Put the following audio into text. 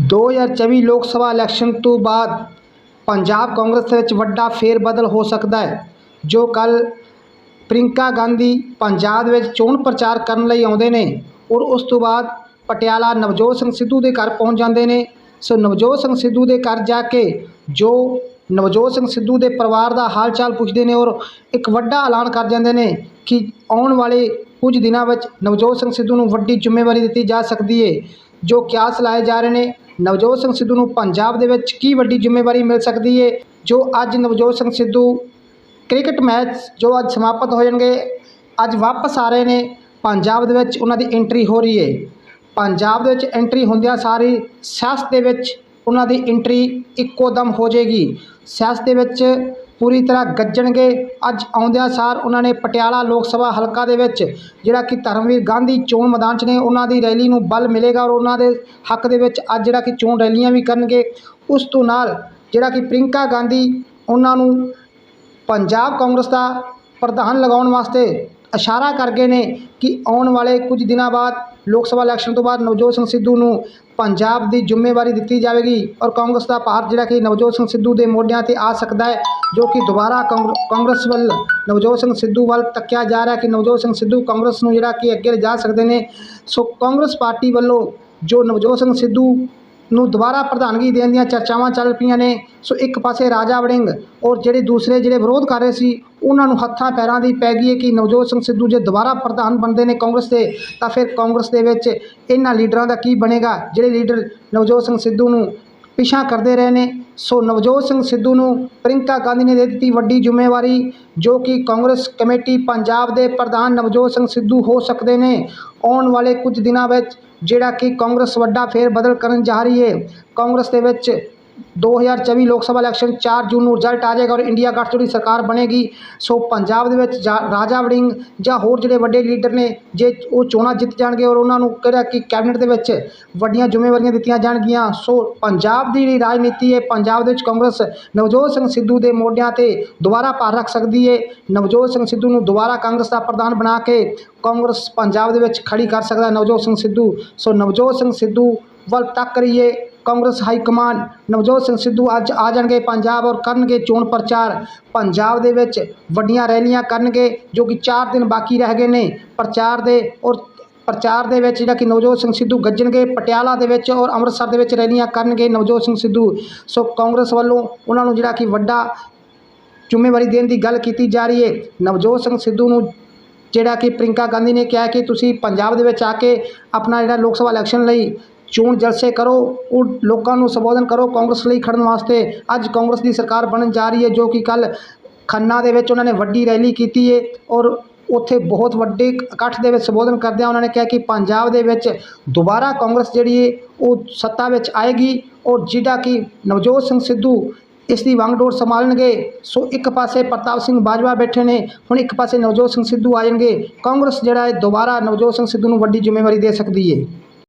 2024 ਲੋਕ ਸਭਾ ਇਲੈਕਸ਼ਨ ਤੋਂ ਬਾਅਦ ਪੰਜਾਬ ਕਾਂਗਰਸ ਵਿੱਚ ਵੱਡਾ ਫੇਰ ਬਦਲ ਹੋ ਸਕਦਾ ਹੈ, ਜੋ ਕੱਲ ਪ੍ਰਿੰਕਾ ਗਾਂਧੀ ਪੰਜਾਬ ਵਿੱਚ ਚੋਣ ਪ੍ਰਚਾਰ ਕਰਨ ਲਈ ਆਉਂਦੇ ਨੇ ਔਰ ਉਸ ਤੋਂ ਬਾਅਦ ਪਟਿਆਲਾ ਨਵਜੋਤ ਸਿੰਘ ਸਿੱਧੂ ਦੇ ਘਰ ਪਹੁੰਚ ਜਾਂਦੇ ਨੇ। ਸੋ ਨਵਜੋਤ ਸਿੰਘ ਸਿੱਧੂ ਦੇ ਘਰ ਜਾ ਕੇ ਜੋ ਨਵਜੋਤ ਸਿੰਘ ਸਿੱਧੂ ਦੇ ਪਰਿਵਾਰ ਦਾ ਹਾਲ ਚਾਲ ਪੁੱਛਦੇ ਨੇ ਔਰ ਇੱਕ ਵੱਡਾ ਐਲਾਨ ਕਰ ਜਾਂਦੇ ਨੇ ਕਿ ਆਉਣ ਵਾਲੇ ਕੁਝ ਦਿਨਾਂ ਵਿੱਚ ਨਵਜੋਤ ਸਿੰਘ ਸਿੱਧੂ ਨੂੰ ਵੱਡੀ ਜ਼ਿੰਮੇਵਾਰੀ ਦਿੱਤੀ ਜਾ ਸਕਦੀ ਹੈ ਜੋ ਕਿਆਸ ਲਾਏ ਜਾ ਰਹੇ ਨੇ। ਨਵਜੋਤ ਸਿੰਘ ਸਿੱਧੂ ਨੂੰ ਪੰਜਾਬ ਦੇ ਵਿੱਚ ਕੀ ਵੱਡੀ ਜ਼ਿੰਮੇਵਾਰੀ ਮਿਲ ਸਕਦੀ ਹੈ ਜੋ ਅੱਜ ਨਵਜੋਤ ਸਿੰਘ ਸਿੱਧੂ ਕ੍ਰਿਕਟ ਮੈਚ ਜੋ ਅੱਜ ਸਮਾਪਤ ਹੋ ਜਾਣਗੇ, ਅੱਜ ਵਾਪਸ ਆ ਰਹੇ ਨੇ। ਪੰਜਾਬ ਦੇ ਵਿੱਚ ਉਹਨਾਂ ਦੀ ਐਂਟਰੀ ਹੋ ਰਹੀ ਹੈ ਪੰਜਾਬ ਦੇ ਵਿੱਚ ਐਂਟਰੀ ਹੁੰਦਿਆਂ ਸਾਰੀ ਸਿਆਸਤ ਦੇ ਵਿੱਚ ਉਹਨਾਂ ਦੀ ਐਂਟਰੀ ਇੱਕੋ ਦਮ ਹੋ ਜਾਏਗੀ। ਸਿਆਸਤ ਦੇ ਵਿੱਚ ਪੂਰੀ ਤਰ੍ਹਾਂ ਗੱਜਣਗੇ। ਅੱਜ ਆਉਂਦਿਆਂ ਸਾਰ ਉਹਨਾਂ ਨੇ ਪਟਿਆਲਾ ਲੋਕ ਸਭਾ ਹਲਕਾ ਦੇ ਵਿੱਚ, ਜਿਹੜਾ ਕਿ ਧਰਮਵੀਰ ਗਾਂਧੀ ਚੋਣ ਮੈਦਾਨ 'ਚ ਨੇ, ਉਹਨਾਂ ਦੀ ਰੈਲੀ ਨੂੰ ਬਲ ਮਿਲੇਗਾ ਔਰ ਉਹਨਾਂ ਦੇ ਹੱਕ ਦੇ ਵਿੱਚ ਅੱਜ ਜਿਹੜਾ ਕਿ ਚੋਣ ਰੈਲੀਆਂ ਵੀ ਕਰਨਗੇ। ਉਸ ਤੋਂ ਨਾਲ ਜਿਹੜਾ ਕਿ ਪ੍ਰਿੰਕਾ ਗਾਂਧੀ, ਉਹਨਾਂ ਨੂੰ ਪੰਜਾਬ ਕਾਂਗਰਸ ਦਾ ਪ੍ਰਧਾਨ ਲਗਾਉਣ ਵਾਸਤੇ ਇਸ਼ਾਰਾ ਕਰ ਗਏ ਨੇ ਕਿ ਆਉਣ ਵਾਲੇ ਕੁਝ ਦਿਨਾਂ ਬਾਅਦ ਲੋਕ ਸਭਾ ਇਲੈਕਸ਼ਨ ਤੋਂ ਬਾਅਦ ਨਵਜੋਤ ਸਿੰਘ ਸਿੱਧੂ ਨੂੰ ਪੰਜਾਬ ਦੀ ਜ਼ਿੰਮੇਵਾਰੀ ਦਿੱਤੀ ਜਾਵੇਗੀ ਔਰ ਕਾਂਗਰਸ ਦਾ ਭਾਰ ਜਿਹੜਾ ਕਿ ਨਵਜੋਤ ਸਿੰਘ ਸਿੱਧੂ ਦੇ ਮੋਢਿਆਂ ਤੇ ਆ ਸਕਦਾ ਹੈ, ਜੋ ਕਿ ਦੁਬਾਰਾ ਕਾਂਗਰ- ਕਾਂਗਰਸ ਵੱਲ ਨਵਜੋਤ ਸਿੰਘ ਸਿੱਧੂ ਵੱਲ ਤੱਕਿਆ ਜਾ ਰਿਹਾ ਕਿ ਨਵਜੋਤ ਸਿੰਘ ਸਿੱਧੂ ਕਾਂਗਰਸ ਨੂੰ ਜਿਹੜਾ ਕਿ ਅੱਗੇ ਲਿਜਾ ਸਕਦੇ ਨੇ। ਸੋ ਕਾਂਗਰਸ ਪਾਰਟੀ ਵੱਲੋਂ ਜੋ ਨਵਜੋਤ ਸਿੰਘ ਸਿੱਧੂ ਨੂੰ ਦੁਬਾਰਾ ਪ੍ਰਧਾਨਗੀ ਦੇਣ ਦੀਆਂ ਚਰਚਾਵਾਂ ਚੱਲ ਪਈਆਂ ਨੇ। ਸੋ ਇੱਕ ਪਾਸੇ ਰਾਜਾ ਵੜਿੰਗ ਔਰ ਜਿਹੜੇ ਦੂਸਰੇ ਜਿਹੜੇ ਵਿਰੋਧ ਕਰ ਰਹੇ ਸੀ, ਉਹਨਾਂ ਨੂੰ ਹੱਥਾਂ ਪੈਰਾਂ ਦੀ ਪੈ ਗਈ ਹੈ ਕਿ ਨਵਜੋਤ ਸਿੰਘ ਸਿੱਧੂ ਜੇ ਦੁਬਾਰਾ ਪ੍ਰਧਾਨ ਬਣਦੇ ਨੇ ਕਾਂਗਰਸ ਦੇ, ਤਾਂ ਫਿਰ ਕਾਂਗਰਸ ਦੇ ਵਿੱਚ ਇਹਨਾਂ ਲੀਡਰਾਂ ਦਾ ਕੀ ਬਣੇਗਾ? ਜਿਹੜੇ ਲੀਡਰ ਨਵਜੋਤ ਸਿੰਘ ਸਿੱਧੂ ਨੂੰ ਪਿਛਾ ਕਰਦੇ ਰਹੇ ਨੇ। ਸੋ ਨਵਜੋਤ ਸਿੰਘ ਸਿੱਧੂ ਨੂੰ ਪ੍ਰਿੰਕਾ ਗਾਂਧੀ ਨੇ ਦੇ ਦਿੱਤੀ ਵੱਡੀ ਜ਼ਿੰਮੇਵਾਰੀ, ਜੋ ਕਿ ਕਾਂਗਰਸ ਕਮੇਟੀ ਪੰਜਾਬ ਦੇ ਪ੍ਰਧਾਨ ਨਵਜੋਤ ਸਿੰਘ ਸਿੱਧੂ ਹੋ ਸਕਦੇ ਨੇ। ਆਉਣ ਵਾਲੇ ਕੁਝ ਦਿਨਾਂ ਵਿੱਚ ਜਿਹੜਾ ਕਿ ਕਾਂਗਰਸ ਵੱਡਾ ਫੇਰ ਬਦਲ ਕਰਨ ਜਾ ਰਹੀ ਹੈ ਕਾਂਗਰਸ ਦੇ ਵਿੱਚ 2024 ਲੋਕ ਸਭਾ ਇਲੈਕਸ਼ਨ 4 ਜੂਨ ਨੂੰ ਰਿਜ਼ਲਟ ਆ ਜਾਏਗਾ ਔਰ ਇੰਡੀਆ ਗੱਠਜੋੜੀ ਸਰਕਾਰ ਬਣੇਗੀ। ਸੋ ਪੰਜਾਬ ਦੇ ਵਿੱਚ ਜਾ- ਰਾਜਾ ਵੜਿੰਗ ਜਾਂ ਹੋਰ ਜਿਹੜੇ ਵੱਡੇ ਲੀਡਰ ਨੇ, ਜੇ ਉਹ ਚੋਣਾਂ ਜਿੱਤ ਜਾਣਗੇ ਔਰ ਉਹਨਾਂ ਨੂੰ ਕਿਹੜਾ ਕਿ ਕੈਬਨਿਟ ਦੇ ਵਿੱਚ ਵੱਡੀਆਂ ਜ਼ਿੰਮੇਵਾਰੀਆਂ ਦਿੱਤੀਆਂ ਜਾਣਗੀਆਂ, ਸੋ ਪੰਜਾਬ ਦੀ ਜਿਹੜੀ ਰਾਜਨੀਤੀ ਹੈ, ਪੰਜਾਬ ਦੇ ਵਿੱਚ ਕਾਂਗਰਸ ਨਵਜੋਤ ਸਿੰਘ ਸਿੱਧੂ ਦੇ ਮੋਢਿਆਂ ਤੇ ਦੁਬਾਰਾ ਭਾਰ ਰੱਖ ਸਕਦੀ ਹੈ। ਨਵਜੋਤ ਸਿੰਘ ਸਿੱਧੂ ਨੂੰ ਦੁਬਾਰਾ ਕਾਂਗਰਸ ਦਾ ਪ੍ਰਧਾਨ ਬਣਾ ਕੇ ਕਾਂਗਰਸ ਪੰਜਾਬ ਦੇ ਵਿੱਚ ਖੜੀ ਕਰ ਸਕਦਾ ਨਵਜੋਤ ਸਿੰਘ ਸਿੱਧੂ। ਸੋ ਨਵਜੋਤ ਸਿੰਘ ਸਿੱਧੂ ਵੱਲ ਤੱਕ ਰਹੀਏ। ਕਾਂਗਰਸ ਹਾਈ ਕਮਾਨ ਨਵਜੋਤ ਸਿੰਘ ਸਿੱਧੂ ਅੱਜ ਆ ਜਾਣਗੇ ਪੰਜਾਬ ਔਰ ਕਰਨਗੇ ਚੋਣ ਪ੍ਰਚਾਰ। ਪੰਜਾਬ ਦੇ ਵਿੱਚ ਵੱਡੀਆਂ ਰੈਲੀਆਂ ਕਰਨਗੇ ਜੋ ਕਿ 4 ਦਿਨ ਬਾਕੀ ਰਹਿ ਗਏ ਨੇ। ਪ੍ਰਚਾਰ ਦੇ ਔਰ ਪ੍ਰਚਾਰ ਦੇ ਵਿੱਚ ਜਿਹੜਾ ਕਿ ਨਵਜੋਤ ਸਿੰਘ ਸਿੱਧੂ ਗੱਜਣਗੇ, ਪਟਿਆਲਾ ਦੇ ਵਿੱਚ ਔਰ ਅੰਮ੍ਰਿਤਸਰ ਦੇ ਵਿੱਚ ਰੈਲੀਆਂ ਕਰਨਗੇ ਨਵਜੋਤ ਸਿੰਘ ਸਿੱਧੂ। ਸੋ ਕਾਂਗਰਸ ਵੱਲੋਂ ਉਹਨਾਂ ਨੂੰ ਜਿਹੜਾ ਕਿ ਵੱਡਾ ਜ਼ਿੰਮੇਵਾਰੀ ਦੇਣ ਦੀ ਗੱਲ ਕੀਤੀ ਜਾ ਰਹੀ ਹੈ। ਨਵਜੋਤ ਸਿੰਘ ਸਿੱਧੂ ਨੂੰ ਜਿਹੜਾ ਕਿ ਪ੍ਰਿੰਕਾ ਗਾਂਧੀ ਨੇ ਕਿਹਾ ਕਿ ਤੁਸੀਂ ਪੰਜਾਬ ਦੇ ਵਿੱਚ ਆ ਕੇ ਆਪਣਾ ਜਿਹੜਾ ਲੋਕ ਸਭਾ ਇਲੈਕਸ਼ਨ ਲਈ ਚੋਣ ਜਲਸੇ ਕਰੋ, ਉਹ ਲੋਕਾਂ ਨੂੰ ਸੰਬੋਧਨ ਕਰੋ, ਕਾਂਗਰਸ ਲਈ ਖੜਨ ਵਾਸਤੇ। ਅੱਜ ਕਾਂਗਰਸ ਦੀ ਸਰਕਾਰ ਬਣਨ ਜਾ ਰਹੀ ਹੈ, ਜੋ ਕਿ ਕੱਲ ਖੰਨਾ ਦੇ ਵਿੱਚ ਉਹਨਾਂ ਨੇ ਵੱਡੀ ਰੈਲੀ ਕੀਤੀ ਹੈ ਔਰ ਉੱਥੇ ਬਹੁਤ ਵੱਡੇ ਇਕੱਠ ਦੇ ਵਿੱਚ ਸੰਬੋਧਨ ਕਰਦਿਆਂ ਉਹਨਾਂ ਨੇ ਕਿਹਾ ਕਿ ਪੰਜਾਬ ਦੇ ਵਿੱਚ ਦੁਬਾਰਾ ਕਾਂਗਰਸ ਜਿਹੜੀ ਹੈ ਉਹ ਸੱਤਾ ਵਿੱਚ ਆਏਗੀ, ਔਰ ਜਿਹੜਾ ਕਿ ਨਵਜੋਤ ਸਿੰਘ ਸਿੱਧੂ ਇਸ ਦੀ ਵਾਂਗਡੋਰ ਸੰਭਾਲਣਗੇ, ਸੋ ਇੱਕ ਪਾਸੇ ਪ੍ਰਤਾਪ ਸਿੰਘ ਬਾਜਵਾ ਬੈਠੇ ਨੇ, ਹੁਣ ਇੱਕ ਪਾਸੇ ਨਵਜੋਤ ਸਿੰਘ ਸਿੱਧੂ ਆ ਜਾਣਗੇ। ਕਾਂਗਰਸ ਜਿਹੜਾ ਹੈ ਦੁਬਾਰਾ ਨਵਜੋਤ ਸਿੰਘ ਸਿੱਧੂ ਨੂੰ ਵੱਡੀ ਜ਼ਿੰਮੇਵਾਰੀ ਦੇ ਸਕਦੀ ਹੈ